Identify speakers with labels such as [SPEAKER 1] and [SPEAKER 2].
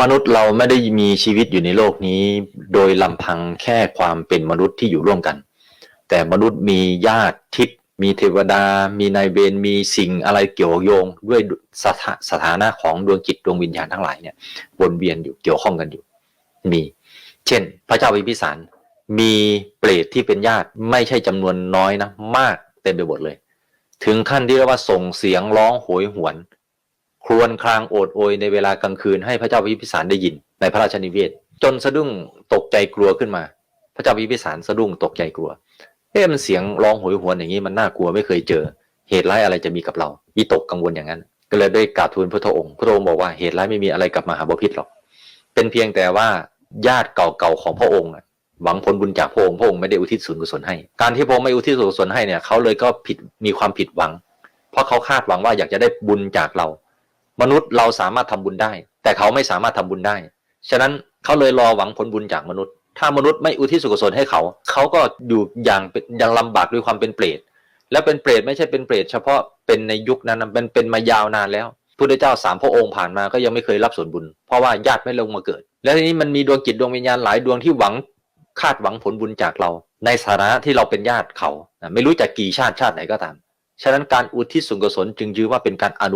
[SPEAKER 1] มนุษย์เราไม่ได้มีชีวิตอยู่ในโลกนี้ โดยลำพังแค่ความเป็นมนุษย์ที่อยู่ร่วมกัน แต่มนุษย์มีญาติทิพย์มีเทวดา มีนายเวรมีสิ่งอะไรเกี่ยวโยง ด้วยสถาสถานะของดวงจิตดวงวิญญาณทั้งหลายเนี่ยวนเวียนอยู่เกี่ยวข้องกันอยู่ มี เช่น พระเจ้าพิพิสารมีเปรตที่เป็นญาติไม่ใช่จำนวนน้อยนะมากเต็มไปหมดเลย ถึงขั้นที่เรียกว่าส่งเสียงร้องโหยหวน ครวญครางโอดโอยในเวลากลางคืนให้พระเจ้าพิพิสารได้ยินในพระราชนิเวศ จนสะดุ้งตกใจกลัวขึ้นมา พระเจ้าพิพิสารสะดุ้งตกใจกลัวเอ๊ะมันเสียงร้องโหยหวนอย่างนี้มันน่ากลัวไม่เคยเจอ เหตุร้ายอะไรจะมีกับเราวิตกกังวลอย่างนั้น ก็เลยได้กราบทูลพระองค์ พระองค์บอกว่าเหตุร้ายไม่มีอะไรกับมหาบพิตรหรอก เป็นเพียงแต่ว่าญาติเก่าๆของพระองค์หวังผลบุญจากพระองค์พระองค์ไม่ได้อุทิศส่วนกุศลให้ การที่พระองค์ไม่อุทิศส่วนกุศลให้เนี่ยเขาเลยก็ผิดมีความผิดหวัง เพราะเขาคาดหวังว่าอยากจะได้บุญจากเรา มนุษย์เราสามารถทำบุญได้ แต่เขาไม่สามารถทำบุญได้ ฉะนั้นเขาเลยรอหวังผลบุญจากมนุษย์ ถ้ามนุษย์ไม่อุทิศส่วนกุศลให้เขา เขาก็อยู่อย่างอย่างลำบากด้วยความเป็นเปรตแล้วเป็นเปรตไม่ใช่เป็นเปรตเฉพาะเป็นในยุคนั้นเป็นเป็นมายาวนานแล้วพุทธเจ้าสามพระองค์ผ่านมาก็ยังไม่เคยรับส่วนบุญ เพราะว่าญาติไม่ลงมาเกิด แล้วทีนี้มันมีดวงจิตดวงวิญญาณหลายดวงที่หวังคาดหวังผลบุญจากเรา ในฐานะที่เราเป็นญาติเขา ไม่รู้จะกี่ชาติชาติไหนก็ตาม ฉะนั้นการอุทิศส่วนกุศลจึงยือว่าเป็นการอนุ